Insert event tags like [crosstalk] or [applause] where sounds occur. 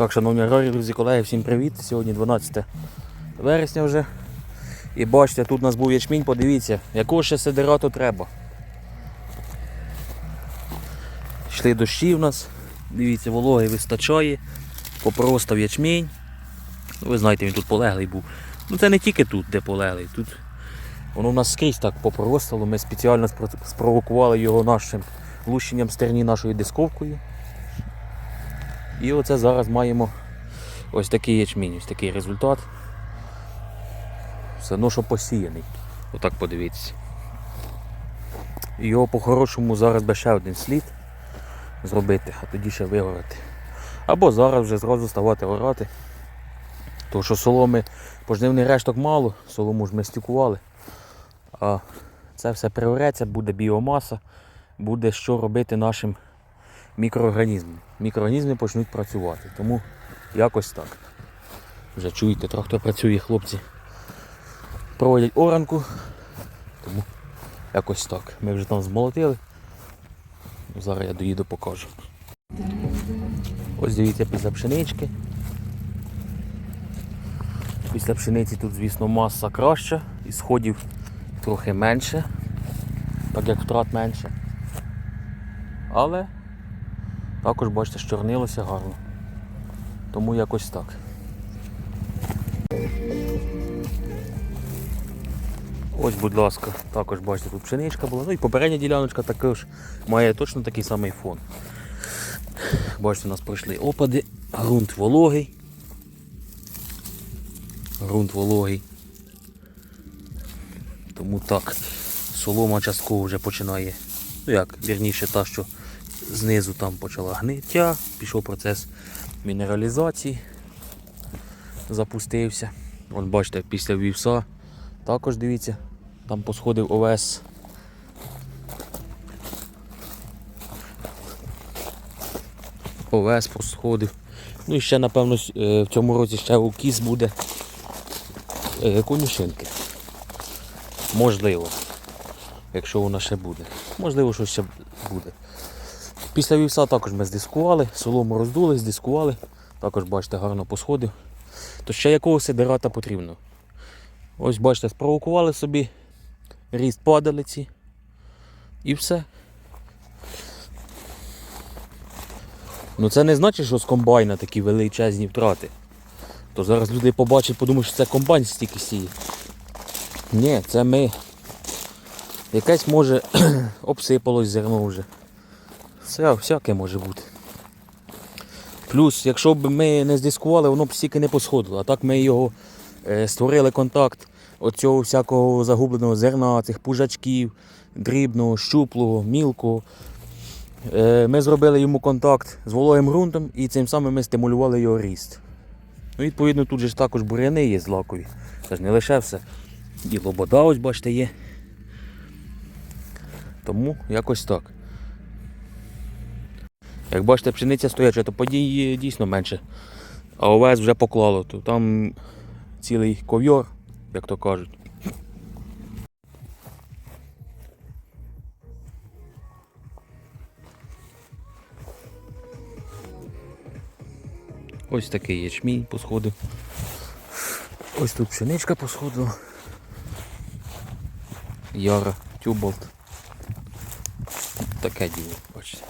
Так, шановні аграрії, друзі, колеги, всім привіт. Сьогодні 12 вересня вже. І бачите, тут у нас був ячмінь, подивіться, якого ще сидерату треба. Йшли дощі в нас, дивіться, вологи вистачає, попростав ячмінь. Ну, Ви знаєте, він тут полеглий був. Ну це не тільки тут, де полеглий. Тут воно в нас скрізь так попростало. Ми спеціально спровокували його нашим лущенням стерні нашою дисковкою. І оце зараз маємо ось такий ячмінь, ось такий результат. Все одно, що посіяний. Отак подивіться. Його по-хорошому зараз би ще один слід зробити, а тоді ще вигорати. Або зараз вже зразу ставати орати. Тому що соломи пожнивний решток мало, солому ж ми стікували. А це все приореться, буде біомаса, буде що робити нашим мікроорганізмам. Мікроорганізми почнуть працювати. Тому якось так. Вже чуєте, трактор працює, хлопці. Проводять оранку. Тому якось так. Ми вже там змолотили. Зараз я доїду покажу. Ось дивіться після пшенички. Після пшениці тут, звісно, маса краща і сходів трохи менше, так як втрат менше. Але також бачите, що чорнилося гарно. Тому якось так. Ось, будь ласка, також бачите, тут пшеничка була. Ну і попередня діляночка також має точно такий самий фон. Бачите, у нас пройшли опади, ґрунт вологий. Грунт вологий. Тому так, солома частково вже починає, ну як, вірніше та, що знизу там почала гниття, пішов процес мінералізації, запустився. От бачите, після вівса також дивіться, там посходив овес. Овес посходив. Ну і ще, напевно, е, в цьому році ще у кіс буде е, конюшинки. Можливо. Якщо вона ще буде. Можливо, що ще буде. Після вівса також ми здискували, солому роздули, здискували. Також, бачите, гарно посходив. То ще якого сидерата потрібно. Ось бачите, спровокували собі ріст падалиці. І все. Ну це не значить, що з комбайна такі величезні втрати. То зараз люди побачать, подумають, що це комбайн стільки сіє. Ні, це ми. Якесь може [clears throat] обсипалось зерно вже. Все, всяке може бути. Плюс, якщо б ми не здискували, воно б стільки не посходило. А так ми його е, створили контакт оцього всякого загубленого зерна, цих пужачків, дрібного, щуплого, мілкого. Е, ми зробили йому контакт з вологим ґрунтом і цим самим ми стимулювали його ріст. Ну, відповідно, тут же ж також буряни є злакові. Це ж не лише все. І лобода, ось бачите, є. Тому якось так. Як бачите, пшениця стояча, то подій дійсно менше. А овес вже поклало, то там цілий ковьор, як то кажуть. Ось такий ячмінь посходив. Ось тут пшеничка посходила. Яра, тюболт. Таке діло, бачите.